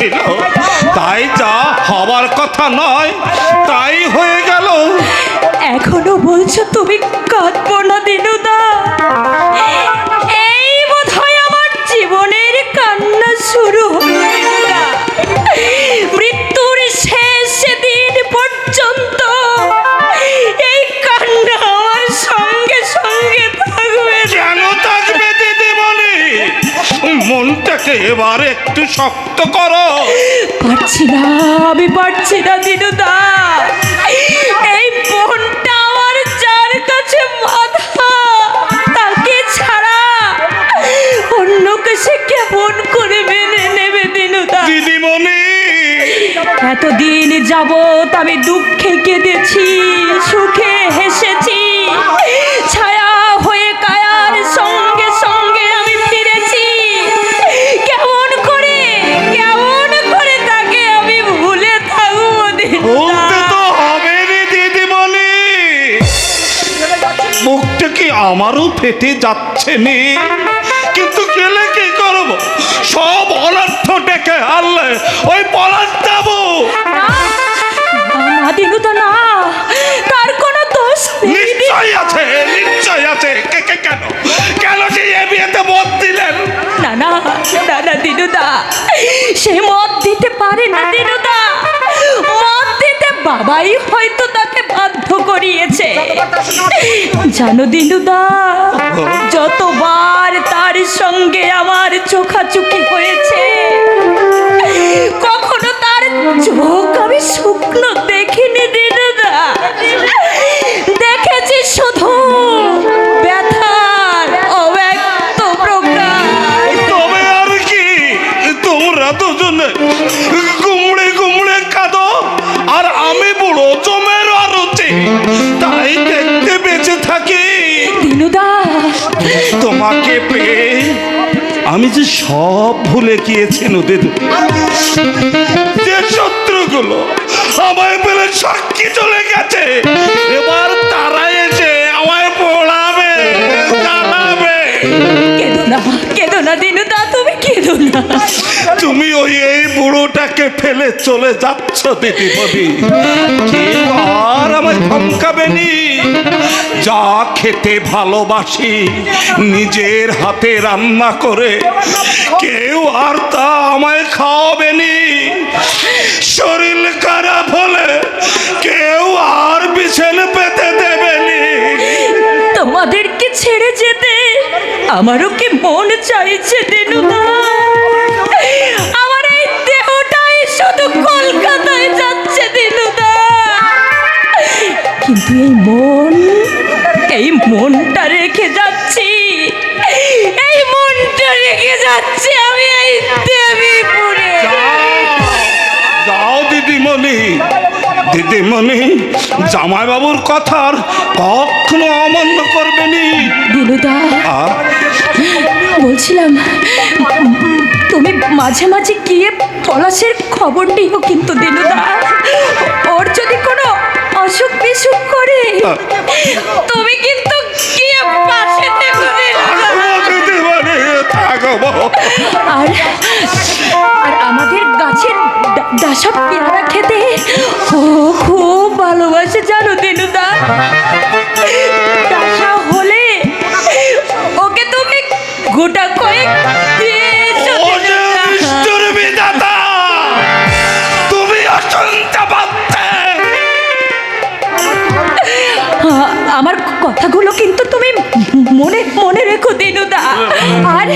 ছিল। তাই যা হবার কথা নয়, তাই হয়ে গেল। এখনও বলছো তুমি কাঁদবো না, দিনুদা। মনটাকে এবার একটু শক্ত করো। পারছি না আমি পারছি না দিনুদা। এই বোনটা আমার যার কাছে মাথা তাকে ছাড়া অন্যকে সে কেমন করে মেনে নেবে দিনুদা? দিদিমণি। এতদিন যাবৎ আমি দুঃখে কেঁদেছি সুখে হেসেছি ছায়া আমারও ফেটে যাচ্ছে নে। কিন্তু গেলে কি করব? সব অনর্থ ডেকে হারলে ওই পলাশ যাব। না, না তার কোনো দোষ নিশ্চয় আছে নিশ্চয় আছে। কে কে কেন? কেন যে এ বিয়েতে মত দিলেন? না না না না দিনুদা সে মদ দিতে পারে না দিনুদা। মদ দিতে বাবাই হয়তো তাকে বাধ্য করিয়েছে। জানো দিনুদা, যতবার তার সঙ্গে আমার চোখাচুকি হয়েছে, কখনো তার চোখ আমি শুকনো দেখিনি দিনুদা। দেখেছি শুধু তোমাকে পেয়ে আমি যে সব ভুলে গিয়েছি নদীর যে শত্রুগুলো আমায় পেলে সাক্ষী চলে গেছে, এবার তারা এসে আমায় পড়াবে জানাবে কেদো না কেদো না দিনুদা। তুমি ওই এই বুড়োটাকে ফেলে চলে যাচ্ছ দিদিমণি আর আমায় ধমকাবে নি? যা খেতে ভালোবাসি, নিজের হাতে রান্না করে, কেউ আর তা আমায় খাওয়াবে নি। শরীর খারাপ হলে কেউ আর বিছানে পেতে দেবে নি। তোমাদেরকে ছেড়ে যেতে, আমারও কি মন চাইছে দিনুদা শুধু কলকাতায় যাচ্ছে দিনুদা। কিন্তু এই মন এই মনটা রেখে যাচ্ছি। এই মনটা রেখে যাচ্ছি আমি এই দেবীপুরে। যাও দিদিমণি দিদিমণি জামাইবাবুর কথার কখনো অমান্য করবে নি। দিনুদা বলছিলাম তুমি মাঝে মাঝে গিয়ে পলাশের খবর নিও কিন্তু দিনুদা। ওর যদি কোনো অসুখ বিসুখ করে, তুমি কিন্তু গিয়ে পাশে আর আর আমাদের গাছের ডাসা পেয়ারা খেতে ও খুব ভালোবাসে জানো দিনুদা। কথাগুলো কিন্তু তুমি মনে মনে রেখো দিনুদা। আর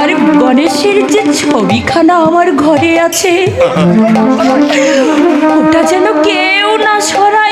আর গণেশের যে ছবিখানা আমার ঘরে আছে, ওটা যেন কেউ না সরাই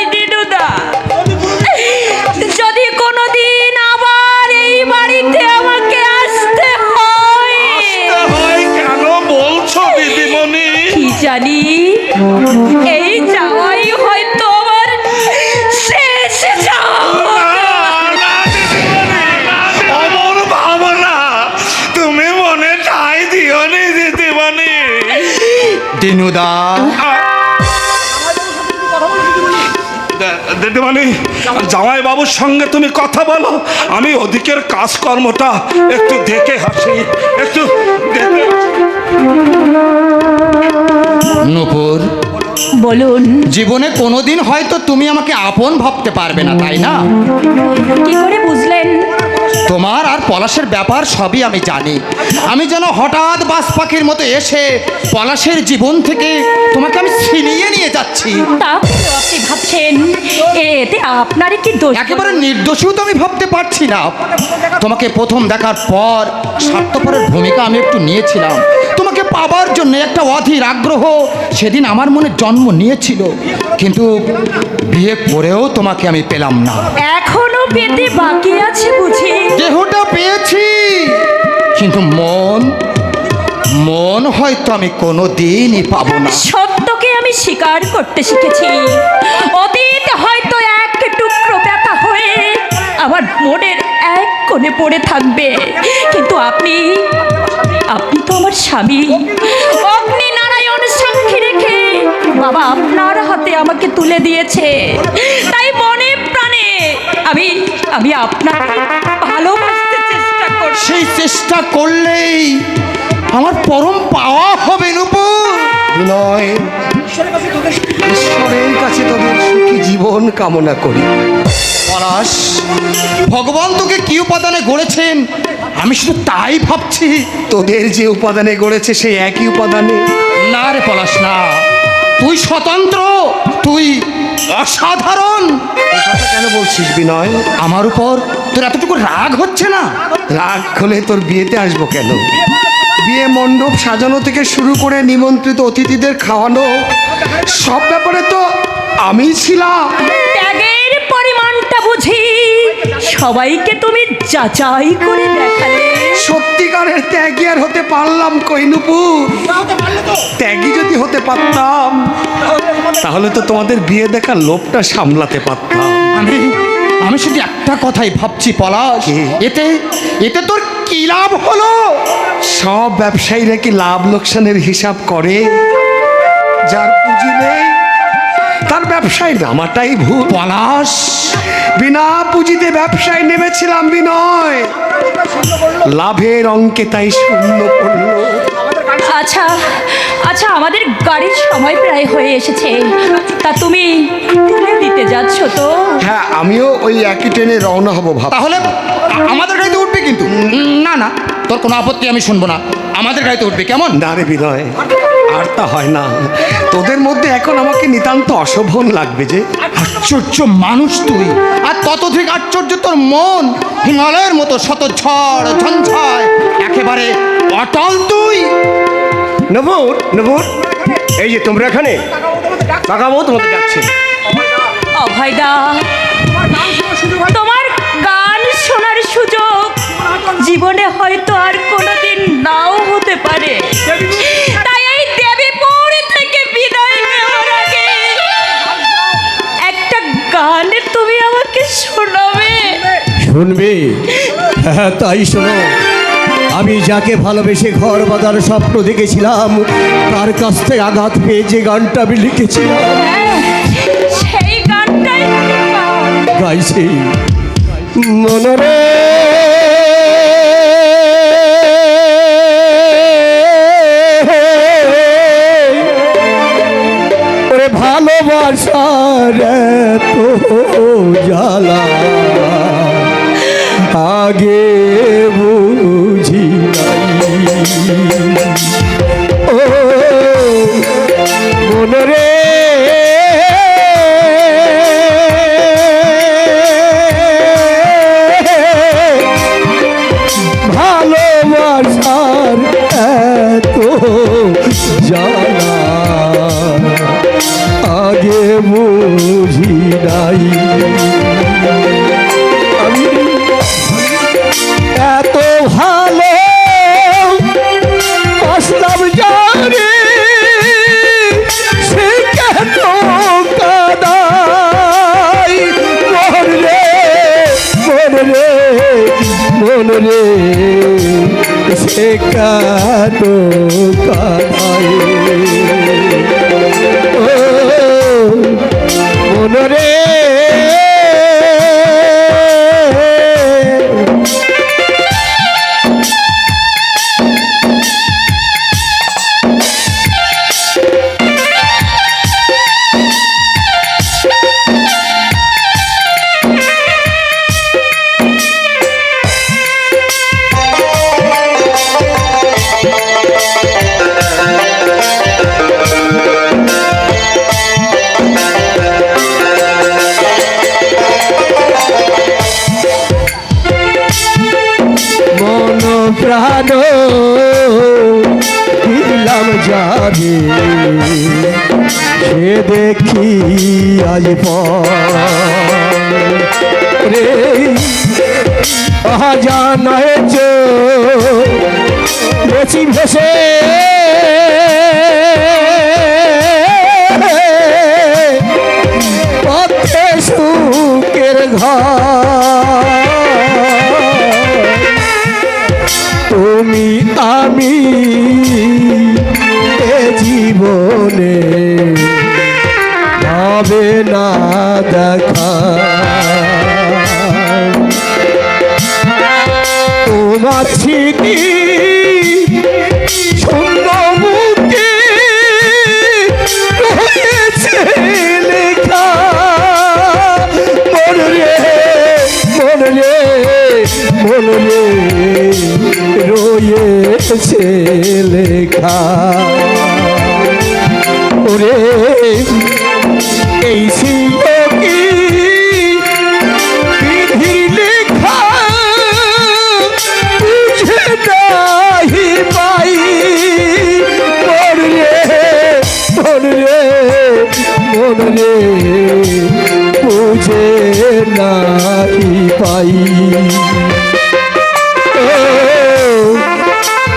বাবুর সঙ্গে তুমি কথা বলো। আমি ওদিকের কাজকর্মটা একটু দেখে হাসি একটু দেখে নূপুর বলুন। জীবনে কোনোদিন হয়তো তুমি আমাকে আপন ভাবতে পারবে না তাই না? কি করে বুঝলেন? তোমার আর পলাশের ব্যাপার সবই আমি জানি। আমি যেন হঠাৎ বাস পাখির মতো এসে পলাশের জীবন থেকে তোমাকে আমি ছিনিয়ে নিয়ে যাচ্ছি। আপনি ভাবছেন এতে আপনারই কি দোষ? একেবারে নির্দোষীও তো আমি ভাবতে পারছি না। তোমাকে প্রথম দেখার পর স্বার্থপরের ভূমিকা আমি একটু নিয়েছিলাম। তোমাকে পাবার জন্য একটা অধীর আগ্রহ সেদিন আমার মনে জন্ম নিয়েছিল। কিন্তু বিয়ে করেও তোমাকে আমি পেলাম না। এখনও পেতে বাকি আছে বুঝি? দেহটা পেয়েছি। কিন্তু মন মন হয়তো আমি কোনো দিনই পাবো না। সত্যকে আমি স্বীকার করতে শিখেছি। অতীত হয়তো এক টুকরো ব্যথা হয়ে আমার মনের এক কোণে পড়ে থাকবে। কিন্তু আপনি আপনি তো আমার স্বামী। অগ্নি নারায়ণ সাক্ষী রেখে বাবা আপনার হাতে আমাকে তুলে দিয়েছে। তাই আমি আমি আপনাকে ভালোবাসতে চেষ্টা করছি সেই চেষ্টা করলেই আমার পরম পাওয়া হবে, নুপুর। বিনয়, ঈশ্বরের কাছে তোদের সুখী জীবন কামনা করি। পলাশ, ভগবান তোকে কি উপাদানে গড়েছেন? আমি শুধু তাই ভাবছি, তোদের যে উপাদানে গড়েছে সেই একই উপাদানে। না রে পলাশ, না। তুই স্বতন্ত্র তুই অসাধারণ। কথা কেন বলছিস বিনয়? আমার উপর তোর এতটুকু রাগ হচ্ছে না? রাগ হলে তোর বিয়েতে আসব কেন? বিয়ে মণ্ডপ সাজানো থেকে শুরু করে নিমন্ত্রিত অতিথিদের খাওয়ানো সব ব্যাপারে তো আমি ছিলাম। ত্যাগের পরিমাণটা বুঝি। সবাইকে তুমি যাচাই করে দেখালে। সত্যিকারের ত্যাগী আর হতে পারলাম কইনুপুর ত্যাগী যদি হতে পারতাম তাহলে তো তোমাদের বিয়ে দেখার লোভটা সামলাতে পারতাম। আমি আমি শুধু একটা কথাই ভাবছি পলাশ? এতে এতে তোর কি লাভ হলো? সব ব্যবসায়ীরা কি লাভ লোকসানের হিসাব করে? যার পুঁজি নেই তার ব্যবসায় নামাটাই ভুল। পলাশ। বিনা পুঁজিতে ব্যবসায় নেমেছিলাম বিনয়। লাভের অঙ্কে তাই শূন্য পড়ল। আচ্ছা আচ্ছা আমাদের গাড়ির সময় প্রায় হয়ে এসেছে। তা তুমি তুলে দিতে যাচ্ছ তো? হ্যাঁ আমিও ওই একই ট্রেনে রওনা হব ভাব তাহলে আমাদের গাড়িতে উঠবে কিন্তু? না না তোর কোনো আপত্তি আমি শুনব না। আমাদের গাড়িতে উঠবে কেমন? না রে বিনয়। আর তা হয় না। তোদের মধ্যে এখন আমাকে নিতান্ত অশোভন লাগবে যে। আশ্চর্য মানুষ তুই। আর ততধিক আশ্চর্য তোর মন। হিমালয়ের মতো শত ঝড় ঝঞ্ঝায়। একেবারে অটল তুই। নবুর নবুর এই যে তোমরা এখানে? কাকাবো তোমাদের যাচ্ছে। অভয়দা তোমার গান শোনার সুযোগ। জীবনে হয়তো আর কোনোদিন নাও হতে পারে। শুনবে? হ্যাঁ তাই শোনো আমি যাকে ভালোবেসে ঘর বাঁধার স্বপ্ন দেখেছিলাম তার কাছ থেকে আঘাত পেয়ে যে গানটা আমি লিখেছিলাম। গাইছি। মনরে ভালোবাসার তো জ্বালা। আগে বুঝি নাই সে প্রাণ দিলাম যাবে সে দেখি আজ রে জানায় বেশি ভেসে হবে না দেখা। তোমার স্মৃতি শূন্য মুখে রয়েছে রয়েছে লেখা। মন রে বুঝে নাহি পাই।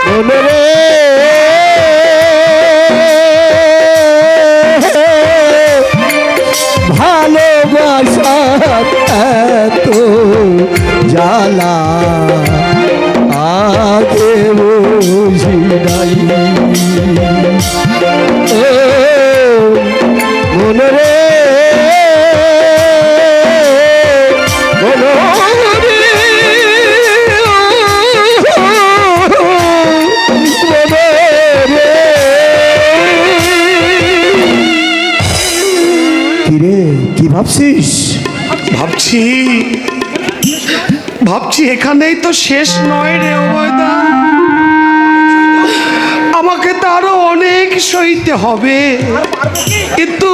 মন রে ভালোবাসা এত জ্বালা। কি ভাবছিস? ভাবছি ভাবছি এখানেই তো শেষ নয় রে অভয়দা আমাকে তো আরও অনেক সইতে হবে। কিন্তু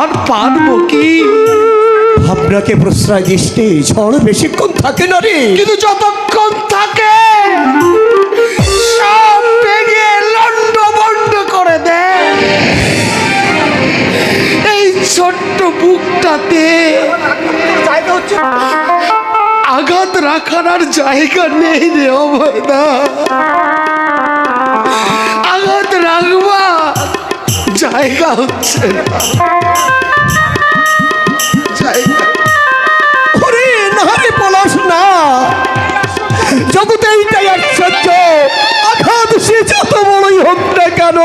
আর পারব কি? ভাবনাকে প্রশ্রয় দৃষ্টি। ঝড় বেশিক্ষণ থাকে না রে। কিন্তু যতক্ষণ থাকে করে এই ছোট্ট আঘাত রাখার আর জায়গা নেই রে অভয়দা। আঘাত রাখবা জায়গা হচ্ছে না। জগতে এইটাই আশ্চর্য আঘাত সে যত বড়ই হোক না কেন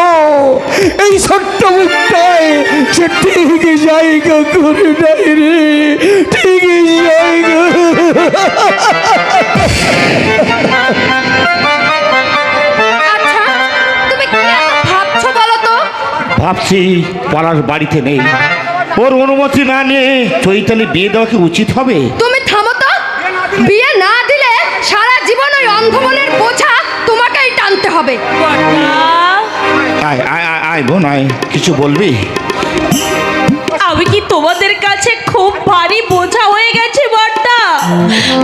এই ছোট্ট মুখটায় সে ঠিক জায়গা করে নাই রে ঠিক জায়গা আচ্ছা তুমি কি এত ভাবছ বলো তো? ভাবছি পলাশ বাড়িতে নেই। ওর অনুমতি না নিয়ে চৈতালি বিয়ে দেওয়া কি উচিত হবে? তুমি থামো তো বিয়ে না দিলে সারা জীবন বোঝা তোমাকেই টানতে হবে। আয় আয় আয় আয় বোন আয় কিছু বলবি? আমি কি তোমাদের কাছে খুব ভারী বোঝা হয়ে গেছে বর্দা?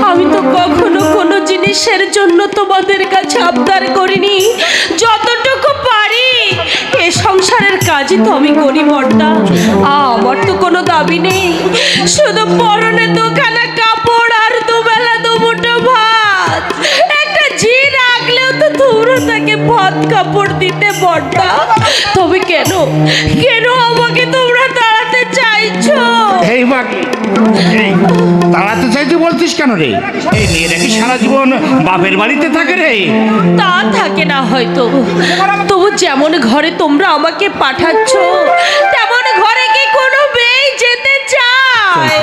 আমি তো কখনো কোনো জিনিসের জন্য তোমাদের কাছে আবদার করিনি। যতটুকু পারি এ সংসারের কাজই তো আমি করি বর্দা। আমার তো কোনো দাবি নেই। শুধু পরনে দুখানা কাপড় ভাত কাপড় দিতে বর্দা তবে কেন? কেন আমাকে তোমরা তাড়াতে চাইছো? এই মা তাড়াতে চাইতে বলছিস কেন রে? এই মেয়েরা কি সারা জীবন বাপের বাড়িতে থাকে রে? তা থাকে না হয়তো। তবু যেমন ঘরে তোমরা আমাকে পাঠাচ্ছ তেমন ঘরে কি কোনো মেয়ে যেতে চায়?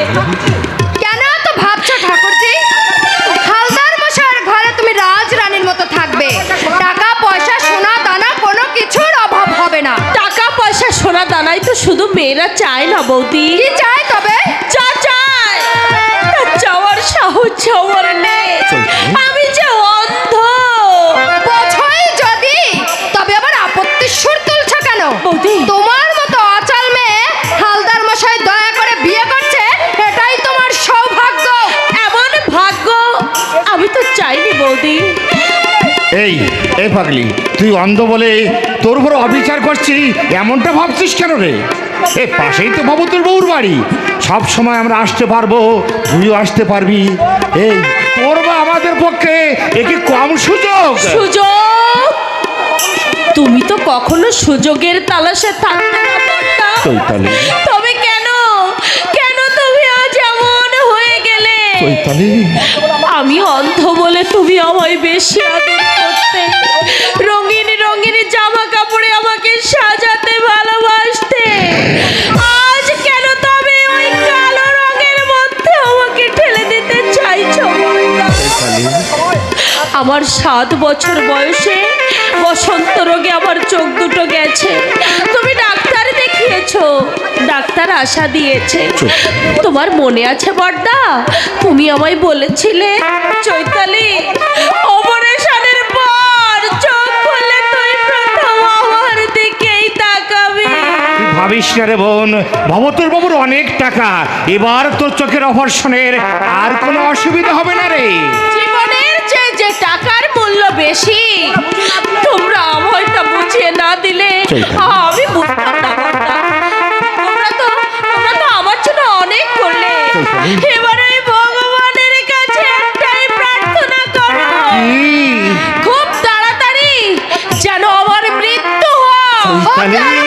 সোনা দানাই তো শুধু মেয়েরা চায় না বৌদি। কি চাই তবে? যা চায়। তা চাওয়ার সাহস আমার নেই। আমি যে অন্ধ। বোঝোই যদি তবে আবার আপত্তির সুর তুলছ কেন? বৌদি। তোমার মতো অচল মেয়ে হালদার মশাই দয়া করে বিয়ে করছে এটাই তোমার সৌভাগ্য। এমন ভাগ্য আমি তো চাই যাইনি বৌদি। এই এই পাগলি তুই অন্ধ বলে তোর উপর অবিচার করছি এমনটা ভাবছিস কেন রে? এ পাশেই তো ভবতুর বউর বাড়ি। সব সময় আমরা আসতে পারব তুইও আসতে পারবি। এই তোর বা আমাদের পক্ষে এ কি কম সুযোগ? সুযোগ? তুমি তো কখনো সুযোগের তালাশে থাকতে তবে কেন? কেন তুমি আজ এমন হয়ে গেলে? আমি অন্ধ বলে তুমি আমায় বেশি আদর করতে জামা কাপড়ে আমাকে সাজাতে ভালোবাসতে। আজ কেন তবে ওই কালো রঙের মধ্যে আমাকে ঠেলে দিতে চাইছো? আমার সাত বছর বয়সে বসন্ত রোগে আমার চোখ দুটো গেছে। তুমি ডাক্তার দেখিয়েছো, ডাক্তার আশা দিয়েছে। তোমার মনে আছে বর্দা? তুমি আমায় বলেছিলে, চৈতালি অপারেশনের ভাবিস না রে বোন ভবতুর বাবুর অনেক টাকা। এবার তোর চোখের অপারেশনের আর কোনো অসুবিধা হবে না রে। জীবনের চেয়ে যে টাকার মূল্য বেশি তোমরা আমায়টা বুঝিয়ে না দিলে আমি বুঝতাম না। তোমরা তো তোমরা তো আমার জন্য অনেক করলে। এবার ভগবানের কাছে একটাই প্রার্থনা করো। খুব তাড়াতাড়ি যেন আমার মৃত্যু হয়।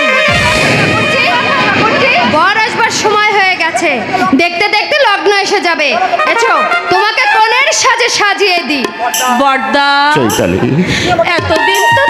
যাবে। এছো তোমাকে কোনের সাজে সাজিয়ে দিই। বর্দা এতদিন তো